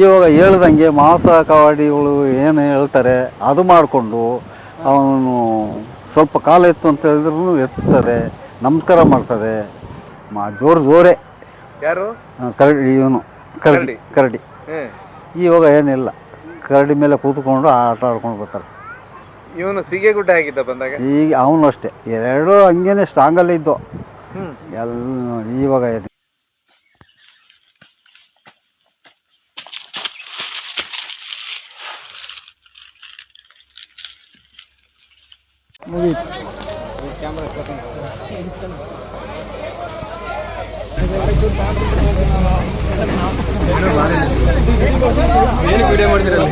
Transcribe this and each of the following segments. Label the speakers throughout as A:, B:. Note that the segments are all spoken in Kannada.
A: ಇವಾಗ ಹೇಳ್ದಂಗೆ ಮಾತ ಕವಾಡಿಗಳು ಏನು ಹೇಳ್ತಾರೆ ಅದು ಮಾಡಿಕೊಂಡು ಅವನು ಸ್ವಲ್ಪ ಕಾಲ ಎತ್ತು ಅಂತ ಹೇಳಿದ್ರು ಎತ್ತುತ್ತದೆ ನಮಸ್ಕಾರ ಮಾಡ್ತದೆ. ಮಾ ಜೋರು ಜೋರೇ.
B: ಯಾರು?
A: ಕರಡಿ ಇವನು. ಕರಡಿ ಕರಡಿ. ಇವಾಗ ಏನಿಲ್ಲ. ಕರಡಿ ಮೇಲೆ ಕೂತ್ಕೊಂಡು ಆಟ ಆಡ್ಕೊಂಡು ಬರ್ತಾರೆ.
B: ಇವನು ಸಿಗೆಗುಡ್ಡ ಆಗಿದ್ದ ಬಂದಾಗ?
A: ಈಗ ಅವನು ಅಷ್ಟೇ. ಎರಡು ಹಂಗೇನೆ ಸ್ಟ್ರಾಂಗಲ್ಲೇ ಇದ್ದು. ಎಲ್ಲ ಇವಾಗ ಏನು
B: ಏನು ವಿಡಿಯೋ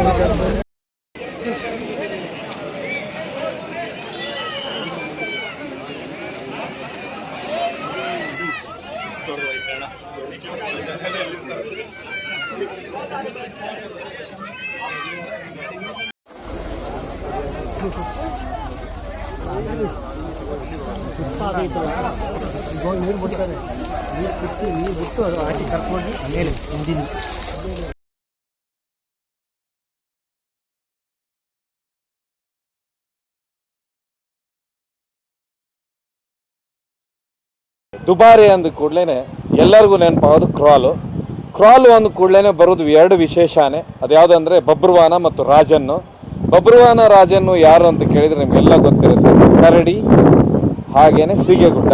B: ದುಬಾರಿ ಅಂದ ಕೂಡಲೇ ಎಲ್ಲರಿಗೂ ನೆನಪಾಗೋದು ಕ್ರಾಲು. ಕ್ರಾಲು ಅಂದ ಕೂಡಲೇ ಬರೋದು ಎರಡು ವಿಶೇಷನೇ. ಅದು ಯಾವುದಂದ್ರೆ ಬಬ್ರುವಾನ ಮತ್ತು ರಾಜನ್ನು. ಬಬ್ರುವಾನ ರಾಜನ್ನು ಯಾರು ಅಂತ ಕೇಳಿದ್ರೆ ನಿಮಗೆಲ್ಲ ಗೊತ್ತಿರುತ್ತೆ. ಕರಡಿ, ಹಾಗೇನೆ ಸೀಗೆಗುಡ್ಡ.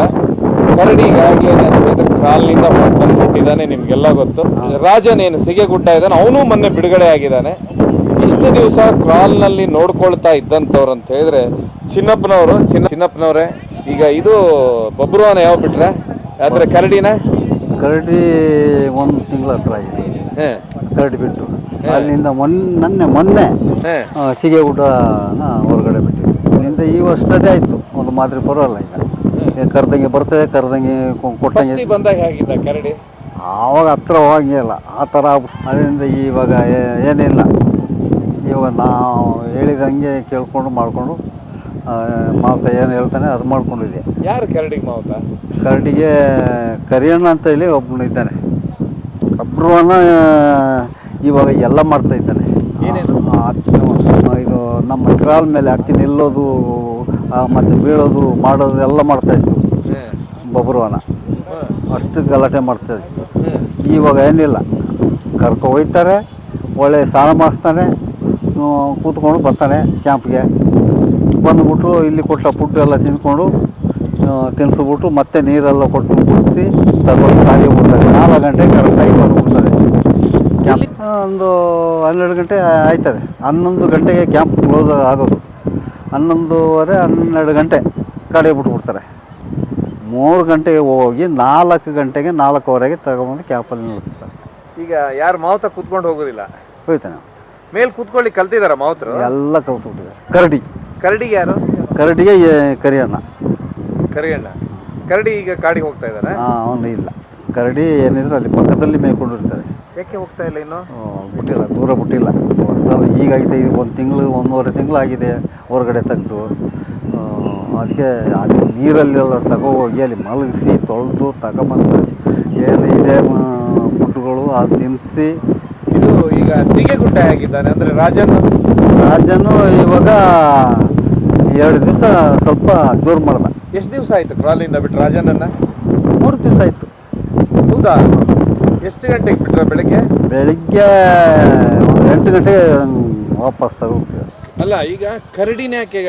B: ಕರಡಿಗಾಗಿ ಅಂತ ಕ್ರಾಲ್ನಿಂದ ಹೊರಗೆ ಬಂದ್ಬಿಟ್ಟಿದ್ದಾನೆ ನಿಮಗೆಲ್ಲ ಗೊತ್ತು. ರಾಜನ್ ಏನು, ಸಿಗೆಗುಡ್ಡ ಇದ್ದಾನೆ? ಅವನು ಮೊನ್ನೆ ಬಿಡುಗಡೆ ಆಗಿದ್ದಾನೆ. ಇಷ್ಟು ದಿವಸ ಕ್ರಾಲ್ನಲ್ಲಿ ನೋಡ್ಕೊಳ್ತಾ ಇದ್ದಂಥವ್ರು ಅಂತ ಹೇಳಿದ್ರೆ ಚಿನ್ನಪ್ಪನವರು, ಚಿನ್ನ ಚಿನ್ನಪ್ಪನವರೇ, ಈಗ ಇದು ಬಬ್ರುವಾನ ಯಾವ ಬಿಟ್ರೆ? ಆದರೆ ಕರಡಿನ?
A: ಕರಡಿ ಒಂದು ತಿಂಗಳ ಹತ್ರ ಆಗಿದೆ. ಕರಡಿ ಬಿಟ್ಟು. ಅಲ್ಲಿಂದ ಮೊನ್ನೆ ಮೊನ್ನೆ ಮೊನ್ನೆ
B: ಸಿಗೆ
A: ಆ, ಹೊರಗಡೆ ಬಿಟ್ಟಿದ್ವಿ. ಅಲ್ಲಿಂದ ಈ ವರ್ಷದೇ ಆಯಿತು. ಒಂದು ಮಾದರಿ ಬರೋಲ್ಲ ಈಗ. ಕರ್ದಂಗೆ ಬರ್ತದೆ ಕರ್ದಂಗೆ ಕೊಟ್ಟಂಗೆ
B: ಬಂದಾಗ ಹೇಗಿದ್ದ ಕರಡಿ?
A: ಆವಾಗ ಹತ್ರ ಹೋಗಂಗೆ ಇಲ್ಲ. ಆ ಥರ ಅದರಿಂದ ಇವಾಗ ಏನಿಲ್ಲ. ಇವಾಗ ನಾವು ಹೇಳಿದಂಗೆ ಕೇಳಿಕೊಂಡು ಮಾಡಿಕೊಂಡು ಮಾತ ಏನು ಹೇಳ್ತಾನೆ ಅದು ಮಾಡ್ಕೊಂಡಿದ್ದೆ.
B: ಯಾರು ಕರಡಿಗೆ ಮಾವುತ?
A: ಕರಡಿಗೆ ಕರಿಯಣ್ಣ ಅಂತ ಹೇಳಿ ಒಬ್ಬನು ಇದ್ದಾನೆ. ಒಬ್ರುವನ್ನ ಇವಾಗ ಎಲ್ಲ ಮಾಡ್ತಾ ಇದ್ದಾನೆ. ಇದು ನಮ್ಮ ಕಾಲ ಮೇಲೆ ಹತ್ತಿ ನಿಲ್ಲೋದು ಮತ್ತೆ ಬೀಳೋದು ಮಾಡೋದು ಎಲ್ಲ ಮಾಡ್ತಾ ಇತ್ತು. ಬಬ್ರುವನ ಅಷ್ಟು ಗಲಾಟೆ ಮಾಡ್ತಾ ಇತ್ತು. ಇವಾಗ ಏನಿಲ್ಲ. ಕರ್ಕೊ ಹೋಗ್ತಾರೆ ಒಳ್ಳೆ ಸ್ನಾನ ಮಾಡಿಸ್ತಾನೆ ಕೂತ್ಕೊಂಡು ಬರ್ತಾನೆ ಕ್ಯಾಂಪ್ಗೆ. ಬಂದುಬಿಟ್ಟು ಇಲ್ಲಿ ಕೊಟ್ಟ ಫುಡ್ ಎಲ್ಲ ತಿಂದ್ಕೊಂಡು ತಿನ್ಸ್ಬಿಟ್ಟು ಮತ್ತೆ ನೀರೆಲ್ಲ ಕೊಟ್ಟು ಕುಡಿಸಿ ತಗೊಂಡು ಕಾಲಿಗೆ ಬಿಡ್ತಾರೆ. ನಾಲ್ಕು ಗಂಟೆಗೆ ಕರೆಕ್ಟಾಗಿ ಬಂದುಬಿಡ್ತಾರೆ ಕ್ಯಾಂಪ್ ಒಂದು ಹನ್ನೆರಡು ಗಂಟೆ ಆಯ್ತದೆ. ಹನ್ನೊಂದು ಗಂಟೆಗೆ ಕ್ಯಾಂಪ್ ಕ್ಲೋಸ್ ಆಗೋದು. ಹನ್ನೊಂದುವರೆ ಹನ್ನೆರಡು ಗಂಟೆ ಕಡೆ ಬಿಟ್ಬಿಡ್ತಾರೆ. ಮೂರು ಗಂಟೆಗೆ ಹೋಗಿ ನಾಲ್ಕು ಗಂಟೆಗೆ ನಾಲ್ಕುವರೆಗೆ ತಗೊಂಬಂದು ಕ್ಯಾಂಪಲ್ಲಿ ನಿಲ್ಲಿಸ್ತಾರೆ.
B: ಈಗ ಯಾರು ಮಾವುತ ಕೂತ್ಕೊಂಡು ಹೋಗೋದಿಲ್ಲ?
A: ಹೋಯ್ತಾನೆ
B: ಮೇಲೆ ಕೂತ್ಕೊಳ್ಳಿ ಕಲ್ತಿದಾರ ಮಾವುತರು?
A: ಎಲ್ಲ ಕಲ್ಸ್ಬಿಟ್ಟಿದ್ದಾರೆ. ಕರಡಿ.
B: ಕರಡಿಗೆ ಯಾರು?
A: ಕರಡಿಗೆ ಕರಿಯಣ್ಣ.
B: ಕರಿಯಣ್ಣ. ಕರಡಿ ಈಗ ಕಾಡಿಗೆ ಹೋಗ್ತಾ ಇದಾರೆ?
A: ಅವನು ಇಲ್ಲ. ಕರಡಿ ಏನಿದ್ರು ಅಲ್ಲಿ ಪಕ್ಕದಲ್ಲಿ ಮೇಯ್ಕೊಂಡಿರ್ತಾರೆ.
B: ಯಾಕೆ ಹೋಗ್ತಾ ಇಲ್ಲ ಇನ್ನು?
A: ಆ, ಬಿಟ್ಟಿಲ್ಲ ದೂರ ಬಿಟ್ಟಿಲ್ಲ. ಈಗಾಗಿದೆ ಈಗ ಒಂದು ತಿಂಗಳು ಒಂದೂವರೆ ತಿಂಗಳು ಆಗಿದೆ ಹೊರಗಡೆ ತೆಗೆದು ಅದಕ್ಕೆ ಅದು ನೀರಲ್ಲೆಲ್ಲ ತಗೋ ಹೋಗಿ ಅಲ್ಲಿ ಮಲಗಿಸಿ ತೊಳೆದು ತಗೊಂಬಂದು ಏನು ಇದೆ ಫುಡ್ಗಳು ಅದು ತಿನ್ನಿಸಿ
B: ಇದು ಈಗ ಸಿಗೆಗುಡ್ಡ ಆಗಿದ್ದಾನೆ ಅಂದ್ರೆ ರಾಜನು?
A: ರಾಜನು ಇವಾಗ ಎರಡು ದಿವಸ ಸ್ವಲ್ಪ ಜೋರು ಮಾಡ್ದ.
B: ಎಷ್ಟು ದಿವಸ ಆಯಿತು ಕ್ರಾಲಿಂದ ಬಿಟ್ಟು ರಾಜನನ್ನ
A: ಮೂರು ದಿವಸ ಆಯಿತು.
B: ಹೌದಾ? ಎಷ್ಟು ಗಂಟೆಗೆ ಬಿಟ್ಟರೆ ಬೆಳಗ್ಗೆ?
A: ಬೆಳಿಗ್ಗೆ ಒಂದು ಎಂಟು ಗಂಟೆಗೆ ವಾಪಸ್ ತಗೋಗ್ತೀವಿ
B: ಅಲ್ಲ ಈಗ ಕರಡಿನ ಯಾಕೆ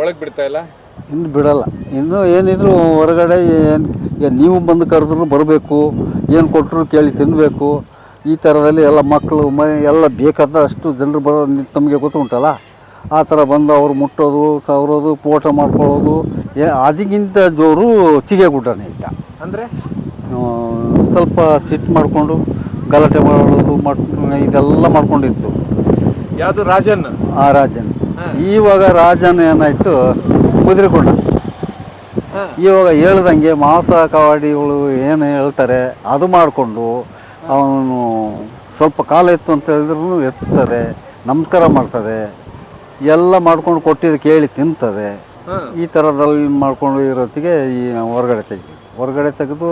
B: ಒಳಗೆ ಬಿಡ್ತಾ ಇಲ್ಲ?
A: ಇನ್ನು ಬಿಡಲ್ಲ. ಇನ್ನು ಏನಿದ್ರು ಹೊರಗಡೆ ಏನು ನೀವು ಬಂದು ಕರೆದ್ರು ಬರಬೇಕು ಏನು ಕೊಟ್ಟರು ಕೇಳಿ ತಿನ್ನಬೇಕು ಈ ಥರದಲ್ಲಿ ಎಲ್ಲ ಮಕ್ಕಳು ಮ ಎಲ್ಲ ಬೇಕಾದಷ್ಟು ಜನರು ಬರೋ ತಮಗೆ ಗೊತ್ತು ಗೊತ್ತುಂಟಲ್ಲ? ಆ ಥರ ಬಂದು ಅವ್ರು ಮುಟ್ಟೋದು ಸವರೋದು ಪೋಟ ಮಾಡ್ಕೊಳ್ಳೋದು ಏ ಅದಕ್ಕಿಂತ ಜೋರು ಚಿಗೆಗುಡ್ಡನೇ ಇದ್ದ
B: ಅಂದರೆ?
A: ಸ್ವಲ್ಪ ಸಿಟ್ಟು ಮಾಡಿಕೊಂಡು ಗಲಾಟೆ ಮಾಡೋದು ಮಟ್ ಇದೆಲ್ಲ ಮಾಡ್ಕೊಂಡಿತ್ತು
B: ಯಾವುದು ರಾಜನ್?
A: ಆ ರಾಜನ್. ಇವಾಗ ರಾಜನ್ ಏನಾಯ್ತು ಕುದುರೆಕೊಂಡ ಇವಾಗ ಹೇಳ್ದಂಗೆ ಮಾತಾ ಕವಾಡಿಗಳು ಏನು ಹೇಳ್ತಾರೆ ಅದು ಮಾಡಿಕೊಂಡು ಅವನು ಸ್ವಲ್ಪ ಕಾಲ ಎತ್ತು ಅಂತ ಹೇಳಿದ್ರು ಎತ್ತುತ್ತದೆ ನಮಸ್ಕಾರ ಮಾಡ್ತದೆ. ಎಲ್ಲ ಮಾಡ್ಕೊಂಡು ಕೊಟ್ಟಿದ್ದು ಕೇಳಿ ತಿಂತದೆ. ಈ ಥರದಲ್ಲಿ ಮಾಡ್ಕೊಂಡು ಇರೋತ್ತಿಗೆ ಈ ಹೊರಗಡೆ ತೆಗಿತೀವಿ. ಹೊರಗಡೆ ತೆಗೆದು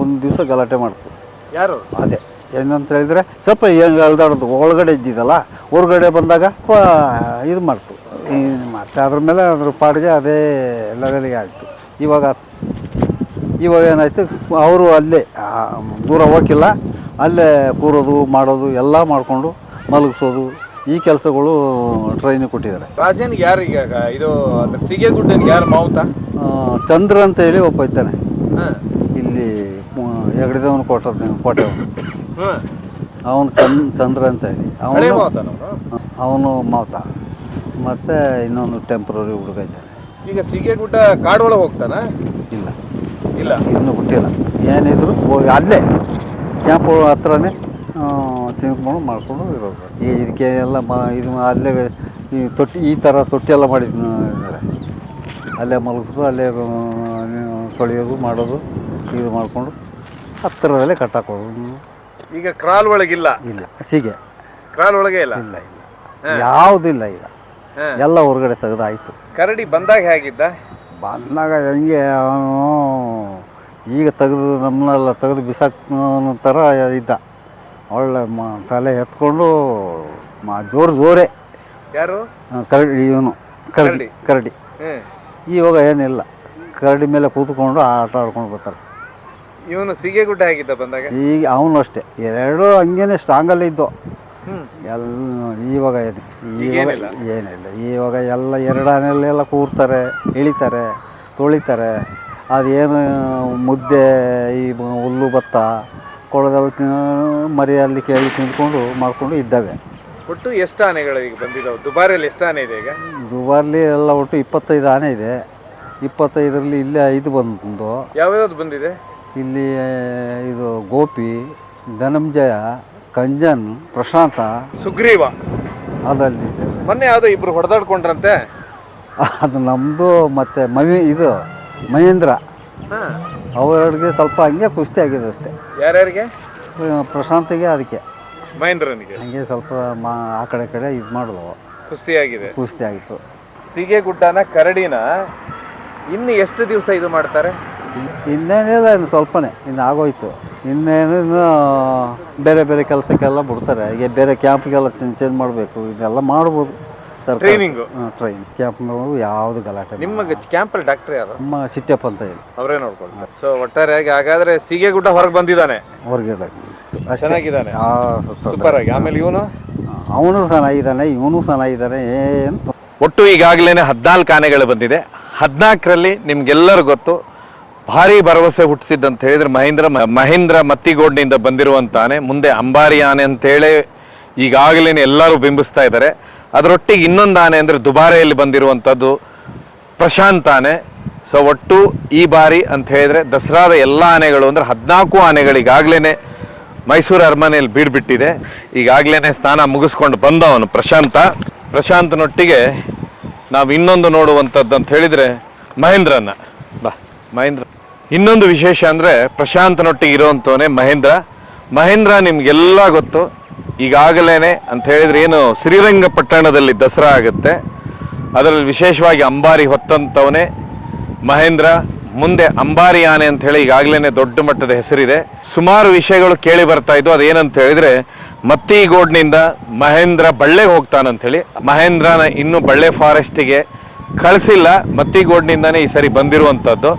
A: ಒಂದು ದಿವಸ ಗಲಾಟೆ ಮಾಡ್ತು
B: ಯಾರು?
A: ಅದೇ. ಏನಂತ ಹೇಳಿದ್ರೆ ಸ್ವಲ್ಪ ಹೆಂಗೆ ಅಳ್ದಾಡೋದು ಒಳಗಡೆ ಇದ್ದಿದ್ದಲ್ಲ ಹೊರಗಡೆ ಬಂದಾಗ ಇದು ಮಾಡ್ತು. ಮತ್ತೆ ಅದ್ರ ಮೇಲೆ ಅದ್ರ ಪಾಡಿಗೆ ಅದೇ ಲೆವೆಲಿಗೆ ಆಯಿತು. ಇವಾಗ ಇವಾಗ ಏನಾಯಿತು ಅವರು ಅಲ್ಲೇ ದೂರ ಹೋಗಿಲ್ಲ ಅಲ್ಲೇ ಕೂರೋದು ಮಾಡೋದು ಎಲ್ಲ ಮಾಡಿಕೊಂಡು ಮಲಗಿಸೋದು ಈ ಕೆಲಸಗಳು ಟ್ರೈನ್ ಕೊಟ್ಟಿದ್ದಾರೆ.
B: ರಾಜನ್ ಯಾರು ಈಗ ಇದು ಸಿಗೆ ಸಿಗೆಗುಡ್ಡನ್ಗೆ ಯಾರು ಮಾವುತ?
A: ಆ, ಚಂದ್ರ ಅಂತ ಹೇಳಿ ಒಬ್ಬ ಇದ್ದಾನೆ. ಇಲ್ಲಿ ಹೆಗಡಿದವನು ಕೊಟ್ಟದ ಕೋಟೆ ಅವನು ಚಂದ್ ಚಂದ್ರ ಅಂತ ಹೇಳಿ.
B: ಹಳೆ
A: ಅವನು?
B: ಮಾವುತ ನಾವು
A: ಅವನು ಮಾವುತ. ಮತ್ತು ಇನ್ನೊಂದು ಟೆಂಪ್ರರಿ ಹುಡುಗ ಇದ್ದಾನೆ.
B: ಈಗ ಸಿಗೆಗುಡ್ಡ ಕಾಡೊಳಗೆ ಹೋಗ್ತಾನ?
A: ಇಲ್ಲ.
B: ಇಲ್ಲ.
A: ಇನ್ನೂ ಹುಟ್ಟಿಲ್ಲ. ಏನಿದ್ರು ಹೋಗಿ ಅಲ್ಲೇ ಕ್ಯಾಂಪ್ ಹತ್ರನೇ ತಿನ್ಕೊಂಡು ಮಾಡ್ಕೊಂಡು ಇರೋದು. ಈ ಇದಕ್ಕೆ ಎಲ್ಲ ಮ ಇದು ಅಲ್ಲೇ ಈ ತೊಟ್ಟಿ ಈ ಥರ ತೊಟ್ಟಿ ಎಲ್ಲ ಮಾಡಿದ್ದಾರೆ ಅಲ್ಲೇ ಮಲಗಿಸೋದು ಅಲ್ಲೇ ತೊಳೆಯೋದು ಮಾಡೋದು ಇದು ಮಾಡಿಕೊಂಡು ಹತ್ತಿರದಲ್ಲೇ ಕಟ್ಟಾಕೋದು
B: ಈಗ ಕ್ರಾಲ್ ಒಳಗಿಲ್ಲ
A: ಇಲ್ಲ? ಸೀಗೆ
B: ಕ್ರಾಲ್ ಒಳಗೆ ಇಲ್ಲ?
A: ಇಲ್ಲ ಇಲ್ಲ. ಯಾವುದಿಲ್ಲ ಈಗ. ಎಲ್ಲ ಹೊರಗಡೆ ತೆಗೆದಾಯ್ತು.
B: ಕರಡಿ ಬಂದಾಗ ಹೇಗಿದ್ದ?
A: ಬಂದಾಗ ಹೆಂಗೆ ಅವನು ಈಗ ತೆಗೆದು ನಮ್ಮನ್ನೆಲ್ಲ ತೆಗೆದು ಬಿಸಾಕ್ ಥರ ಇದ್ದ. ಒಳ್ಳೆ ಮ ತಲೆ ಎತ್ಕೊಂಡು ಮಾ ಜೋರು ಜೋರೇ.
B: ಯಾರು?
A: ಕರಡಿ ಇವನು. ಕರಡಿ ಕರಡಿ. ಇವಾಗ ಏನಿಲ್ಲ. ಕರಡಿ ಮೇಲೆ ಕೂತ್ಕೊಂಡು ಆಟ ಆಡ್ಕೊಂಡು ಬರ್ತಾರೆ.
B: ಇವನು ಸಿಗೆಗುಡ್ಡ ಆಗಿದ್ದ ಬಂದಾಗ?
A: ಈಗ ಅವನು ಅಷ್ಟೇ. ಎರಡು ಹಂಗೇನೆ ಸ್ಟ್ರಾಂಗಲ್ಲೇ ಇದ್ದು. ಎಲ್ಲ ಇವಾಗ ಏನು ಇವಾಗ
B: ಏನಿಲ್ಲ?
A: ಇವಾಗ ಎಲ್ಲ ಎರಡನೆಲ್ಲ ಕೂರ್ತಾರೆ ಇಳಿತಾರೆ ತೊಳಿತಾರೆ. ಅದೇನು ಮುದ್ದೆ ಈ ಹುಲ್ಲು ಭತ್ತ ಕೊಳದಲ್ಲಿ ಮರಿಯಲ್ಲಿ ಕೇಳಿ ತಿಂದ್ಕೊಂಡು ಮಾಡಿಕೊಂಡು ಇದ್ದಾವೆ.
B: ಒಟ್ಟು ಎಷ್ಟು ಆನೆಗಳು ಈಗ ಬಂದಿದ್ದಾವೆ ದುಬಾರಿಯಲ್ಲಿ ಎಷ್ಟು ಆನೆ ಇದೆ ಈಗ?
A: ದುಬಾರಿಲಿ ಎಲ್ಲ ಒಟ್ಟು ಇಪ್ಪತ್ತೈದು ಆನೆ ಇದೆ. ಇಪ್ಪತ್ತೈದರಲ್ಲಿ ಇಲ್ಲೇ ಐದು ಬಂದು.
B: ಯಾವ್ಯಾವ್ದು ಬಂದಿದೆ?
A: ಇಲ್ಲಿ ಇದು ಗೋಪಿ ಧನಂಜಯ ಕಂಜನ್ ಪ್ರಶಾಂತ.
B: ಸುಗ್ರೀವ.
A: ಅದಲ್ಲಿ
B: ಮೊನ್ನೆ ಯಾವುದು ಇಬ್ರು ಹೊಡೆದಾಡ್ಕೊಂಡ್ರಂತೆ?
A: ಅದು ನಮ್ಮದು ಮತ್ತು ಮವಿ ಇದು ಮಹೇಂದ್ರ. ಅವೆರಡಿಗೆ ಸ್ವಲ್ಪ ಹಂಗೆ ಕುಸ್ತಿ ಆಗಿದೆ ಅಷ್ಟೇ.
B: ಯಾರ್ಯಾರಿಗೆ?
A: ಪ್ರಶಾಂತಿಗೆ ಅದಕ್ಕೆ.
B: ಮಹೇಂದ್ರನಿಗೆ
A: ಹಂಗೆ ಸ್ವಲ್ಪ ಮಾ ಆ ಕಡೆ ಕಡೆ ಇದು ಮಾಡಿದ್ವು
B: ಕುಸ್ತಿ ಆಗಿದೆ.
A: ಕುಸ್ತಿ ಆಗಿತ್ತು
B: ಸೀಗೆಗುಡ್ಡನ ಕರಡಿನ ಇನ್ನು ಎಷ್ಟು ದಿವಸ ಇದು ಮಾಡ್ತಾರೆ?
A: ಇನ್ನೇನಿಲ್ಲ ಇನ್ನು ಸ್ವಲ್ಪನೇ. ಇನ್ನು ಆಗೋಯ್ತು. ಇನ್ನೇನು ಇನ್ನು ಬೇರೆ ಬೇರೆ ಕೆಲಸಕ್ಕೆಲ್ಲ ಬಿಡ್ತಾರೆ. ಈಗ ಬೇರೆ ಕ್ಯಾಂಪ್ಗೆಲ್ಲ ಚೇಂಜ್ ಮಾಡಬೇಕು. ಇದೆಲ್ಲ ಮಾಡ್ಬೋದು. ಸರ್ಕಾರ
B: ಟ್ರೈನಿಂಗು
A: ಟ್ರೈನ್ ಕ್ಯಾಂಪ್ನವರು ಯಾವುದು ಗಲಾಟೆ
B: ನಿಮ್ಮ ಕ್ಯಾಂಪ್ ಅಲ್ಲಿ ಡಾಕ್ಟರ್ ಯಾರು?
A: ನಮ್ಮ ಸಿಟ್ಟಪ್ಪ ಅಂತ ಹೇಳಿ.
B: ಅವರೇ ನೋಡ್ಕೊಳ್ತಾರೆ. ಸೊ ಒಟ್ಟಾರೆಯಾಗಿ ಹಾಗಾದ್ರೆ ಸೀಗೆಗುಡ್ಡ ಹೊರಗೆ ಬಂದಿದ್ದಾನೆ.
A: ಹೊರಗಡೆ
B: ಚೆನ್ನಾಗಿದ್ದಾನೆ.
A: ಆ ಸುತ್ತ
B: ಸೂಪರ್ ಆಗಿ. ಆಮೇಲೆ ಇವನು?
A: ಅವನು ಚೆನ್ನಾಗಿದ್ದಾನೆ ಇವನು ಚೆನ್ನಾಗಿದ್ದಾನೆ ಏನು ತೊಂದ್ರೆ
B: ಒಟ್ಟು ಈಗಾಗಲೇ ಹದಿನಾಲ್ಕು ಆನೆಗಳು ಬಂದಿದೆ. ಹದಿನಾಲ್ಕರಲ್ಲಿ ನಿಮ್ಗೆಲ್ಲರೂ ಗೊತ್ತು ಭಾರಿ ಭರವಸೆ ಹುಟ್ಟಿಸಿದ್ದಂತ ಹೇಳಿದ್ರೆ ಮಹೇಂದ್ರ ಮಹೇಂದ್ರ ಮತ್ತಿಗೋಡ್ನಿಂದ ಬಂದಿರುವಂತ ಆನೆ ಮುಂದೆ ಅಂಬಾರಿ ಆನೆ ಅಂತೇಳಿ ಈಗಾಗಲೇ ಎಲ್ಲರೂ ಬಿಂಬಿಸ್ತಾ ಇದ್ದಾರೆ. ಅದರೊಟ್ಟಿಗೆ ಇನ್ನೊಂದು ಆನೆ ಅಂದರೆ ದುಬಾರೆಯಲ್ಲಿ ಬಂದಿರುವಂಥದ್ದು ಪ್ರಶಾಂತ್ ಆನೆ. ಸೊ ಒಟ್ಟು ಈ ಬಾರಿ ಅಂತ ಹೇಳಿದ್ರೆ ದಸರಾದ ಎಲ್ಲ ಆನೆಗಳು ಅಂದ್ರೆ ಹದಿನಾಲ್ಕು ಆನೆಗಳಿಗಾಗಲೇ ಮೈಸೂರು ಅರಮನೆಯಲ್ಲಿ ಬೀಡ್ಬಿಟ್ಟಿದೆ. ಈಗಾಗಲೇ ಸ್ನಾನ ಮುಗಿಸ್ಕೊಂಡು ಬಂದವನು ಪ್ರಶಾಂತ. ಪ್ರಶಾಂತನೊಟ್ಟಿಗೆ ನಾವು ಇನ್ನೊಂದು ನೋಡುವಂಥದ್ದು ಅಂತ ಹೇಳಿದರೆ ಮಹೇಂದ್ರನ. ಬಾ, ಮಹೇಂದ್ರ. ಇನ್ನೊಂದು ವಿಶೇಷ ಅಂದರೆ ಪ್ರಶಾಂತನೊಟ್ಟಿಗೆ ಇರೋವಂಥವನೇ ಮಹೇಂದ್ರ. ಮಹೇಂದ್ರ ನಿಮಗೆಲ್ಲ ಗೊತ್ತು. ಈಗಾಗಲೇ ಅಂತ ಹೇಳಿದ್ರೆ ಏನು ಶ್ರೀರಂಗಪಟ್ಟಣದಲ್ಲಿ ದಸರಾ ಆಗುತ್ತೆ. ಅದರಲ್ಲಿ ವಿಶೇಷವಾಗಿ ಅಂಬಾರಿ ಹೊತ್ತಂತವನೇ ಮಹೇಂದ್ರ, ಮುಂದೆ ಅಂಬಾರಿ ಆನೆ ಅಂತ ಹೇಳಿ ಈಗಾಗಲೇ ದೊಡ್ಡ ಮಟ್ಟದ ಹೆಸರಿದೆ. ಸುಮಾರು ವಿಷಯಗಳು ಕೇಳಿ ಬರ್ತಾ ಇದ್ದು ಅದೇನಂತ ಹೇಳಿದ್ರೆ, ಮತ್ತಿಗೋಡ್ನಿಂದ ಮಹೇಂದ್ರ ಬಳ್ಳೆಗೆ ಹೋಗ್ತಾನಂತ ಹೇಳಿ ಮಹೇಂದ್ರನ ಇನ್ನೂ ಬಳ್ಳೆ ಫಾರೆಸ್ಟಿಗೆ ಕಳಿಸಿಲ್ಲ. ಮತ್ತಿಗೋಡ್ನಿಂದನೇ ಈ ಸರಿ ಬಂದಿರುವಂಥದ್ದು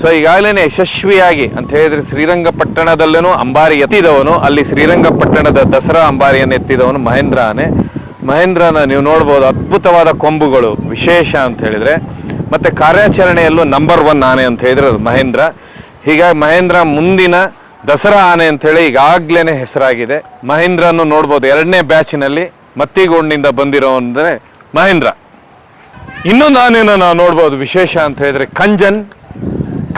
B: ಸೊ ಈಗಾಗಲೇ ಯಶಸ್ವಿಯಾಗಿ ಅಂತ ಹೇಳಿದ್ರೆ ಶ್ರೀರಂಗಪಟ್ಟಣದಲ್ಲೂ ಅಂಬಾರಿ ಎತ್ತಿದವನು, ಅಲ್ಲಿ ಶ್ರೀರಂಗಪಟ್ಟಣದ ದಸರಾ ಅಂಬಾರಿಯನ್ನು ಎತ್ತಿದವನು ಮಹೇಂದ್ರ ಆನೆ ಮಹೇಂದ್ರನ ನೀವು ನೋಡ್ಬೋದು ಅದ್ಭುತವಾದ ಕೊಂಬುಗಳು, ವಿಶೇಷ ಅಂತ ಹೇಳಿದ್ರೆ. ಮತ್ತೆ ಕಾರ್ಯಾಚರಣೆಯಲ್ಲೂ ನಂಬರ್ ಒನ್ ಆನೆ ಅಂತ ಹೇಳಿದ್ರೆ ಅದು ಮಹೇಂದ್ರ. ಹೀಗಾಗಿ ಮಹೇಂದ್ರ ಮುಂದಿನ ದಸರಾ ಆನೆ ಅಂತೇಳಿ ಈಗಾಗಲೇ ಹೆಸರಾಗಿದೆ. ಮಹೇಂದ್ರನು ನೋಡ್ಬೋದು ಎರಡನೇ ಬ್ಯಾಚಿನಲ್ಲಿ ಮತ್ತಿಗೋಡ್ನಿಂದ ಬಂದಿರೋ ಅಂದರೆ ಮಹೇಂದ್ರ. ಇನ್ನೊಂದು ಆನೆಯನ್ನು ನಾವು ನೋಡ್ಬೋದು ವಿಶೇಷ ಅಂತ ಹೇಳಿದ್ರೆ ಕಂಜನ್.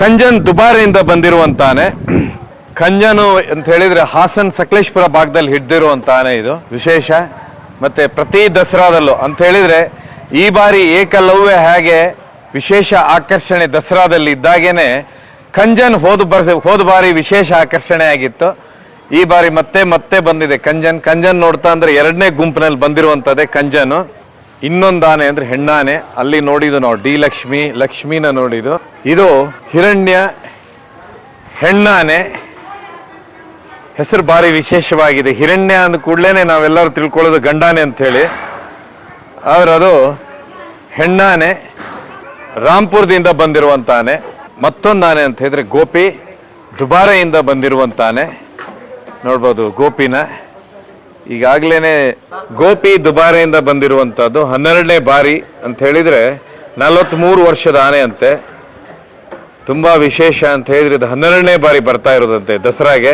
B: ಕಂಜನ್ ದುಬಾರಿಯಿಂದ ಬಂದಿರುವಂತಾನೆ. ಖಂಜನು ಕಂಜನು ಅಂತ ಹೇಳಿದ್ರೆ ಹಾಸನ್ ಸಕಲೇಶ್ಪುರ ಭಾಗದಲ್ಲಿ ಹಿಡ್ದಿರುವಂತಾನೆ ಇದು. ವಿಶೇಷ. ಮತ್ತೆ ಪ್ರತಿ ದಸರಾದಲ್ಲೂ ಅಂತ ಹೇಳಿದ್ರೆ ಈ ಬಾರಿ ಏಕಲವ್ಯ ಹೇಗೆ ವಿಶೇಷ ಆಕರ್ಷಣೆ ದಸರಾದಲ್ಲಿ ಇದ್ದಾಗೇನೆ ಕಂಜನ್ ಹೋದ ಬರ್, ಹೋದ ಬಾರಿ ವಿಶೇಷ ಆಕರ್ಷಣೆ ಆಗಿತ್ತು. ಈ ಬಾರಿ ಮತ್ತೆ ಮತ್ತೆ ಬಂದಿದೆ ಕಂಜನ್. ಕಂಜನ್ ನೋಡ್ತಾ ಅಂದ್ರೆ ಎರಡನೇ ಗುಂಪಿನಲ್ಲಿ ಬಂದಿರುವಂತದ್ದೇ ಕಂಜನು. ಇನ್ನೊಂದು ಆನೆ ಅಂದ್ರೆ ಹೆಣ್ಣಾನೆ. ಅಲ್ಲಿ ನೋಡಿದ್ದು ನಾವು ಡಿ ಲಕ್ಷ್ಮಿ, ಲಕ್ಷ್ಮಿನ ನೋಡಿದ್ದು. ಇದು ಹಿರಣ್ಯ ಹೆಣ್ಣಾನೆ. ಹೆಸರು ಭಾರಿ ವಿಶೇಷವಾಗಿದೆ. ಹಿರಣ್ಯ ಅಂದ ಕೂಡಲೇ ನಾವೆಲ್ಲರೂ ತಿಳ್ಕೊಳ್ಳೋದು ಗಂಡಾನೆ ಅಂತ ಹೇಳಿ ಆದ್ರೆ ಅದು ಹೆಣ್ಣಾನೆ ರಾಂಪುರದಿಂದ ಬಂದಿರುವಂತಾನೆ. ಮತ್ತೊಂದು ಆನೆ ಅಂತ ಹೇಳಿದ್ರೆ ಗೋಪಿ ದುಬಾರೆಯಿಂದ ಬಂದಿರುವಂತಾನೆ. ನೋಡ್ಬೋದು ಗೋಪಿನ. ಈಗಾಗಲೇ ಗೋಪಿ ದುಬಾರೆಯಿಂದ ಬಂದಿರುವಂಥದ್ದು ಹನ್ನೆರಡನೇ ಬಾರಿ ಅಂತ ಹೇಳಿದರೆ ನಲವತ್ತ್ಮೂರು ವರ್ಷದ ಆನೆ ಅಂತೆ ತುಂಬ ವಿಶೇಷ ಅಂತ ಹೇಳಿದ್ರೆ ಇದು ಹನ್ನೆರಡನೇ ಬಾರಿ ಬರ್ತಾ ಇರೋದಂತೆ ದಸರಾಗೆ.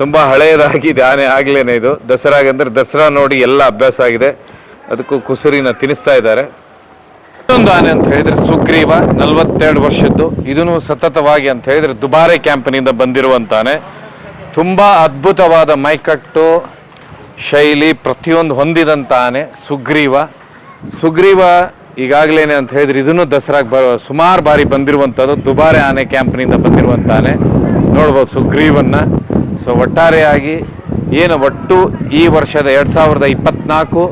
B: ತುಂಬ ಹಳೆಯದಾಗಿದೆ ಆನೆ ಆಗಲೇನೆ ಇದು. ದಸರಾಗೆ ಅಂದರೆ ದಸರಾ ನೋಡಿ ಎಲ್ಲ ಅಭ್ಯಾಸ ಆಗಿದೆ. ಅದಕ್ಕೂ ಕುಸುರಿನ ತಿನ್ನಿಸ್ತಾ ಇದ್ದಾರೆ. ಇನ್ನೊಂದು ಆನೆ ಅಂತ ಹೇಳಿದ್ರೆ ಸುಗ್ರೀವ, ನಲವತ್ತೆರಡು ವರ್ಷದ್ದು. ಇದನ್ನು ಸತತವಾಗಿ ಅಂತ ಹೇಳಿದ್ರೆ ದುಬಾರೆ ಕ್ಯಾಂಪ್ನಿಂದ ಬಂದಿರುವಂತಾನೆ ತುಂಬಾ ಅದ್ಭುತವಾದ ಮೈಕಟ್ಟು ಶೈಲಿ ಪ್ರತಿಯೊಂದು ಹೊಂದಿದಂತಾನೆ ಸುಗ್ರೀವ. ಸುಗ್ರೀವ ಈಗಾಗಲೇನೆ ಅಂತ ಹೇಳಿದ್ರೆ ಇದನ್ನು ದಸರಾಗೆ ಬ ಸುಮಾರು ಬಾರಿ ಬಂದಿರುವಂಥದ್ದು. ದುಬಾರೆ ಆನೆ ಕ್ಯಾಂಪ್ನಿಂದ ಬಂದಿರುವಂತಾನೆ. ನೋಡ್ಬೋದು ಸುಗ್ರೀವನ್ನ. ಸೊ ಒಟ್ಟಾರೆಯಾಗಿ ಏನು ಒಟ್ಟು ಈ ವರ್ಷದ ಎರಡು ಸಾವಿರದ ಇಪ್ಪತ್ನಾಲ್ಕು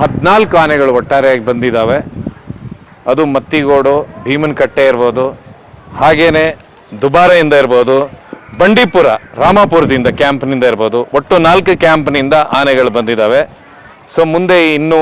B: ಹದಿನಾಲ್ಕು ಆನೆಗಳು ಒಟ್ಟಾರೆಯಾಗಿ ಬಂದಿದ್ದಾವೆ ಅದು ಮತ್ತಿಗೋಡು ಭೀಮನಕಟ್ಟೆ ಇರ್ಬೋದು, ಹಾಗೇನೆ ದುಬಾರೆಯಿಂದ ಇರ್ಬೋದು. ಬಂಡೀಪುರ ರಾಮಾಪುರದಿಂದ ಕ್ಯಾಂಪ್ನಿಂದ ಇರ್ಬೋದು. ಒಟ್ಟು ನಾಲ್ಕು ಕ್ಯಾಂಪ್ನಿಂದ ಆನೆಗಳು ಬಂದಿದ್ದಾವೆ. ಸೊ ಮುಂದೆ ಇನ್ನು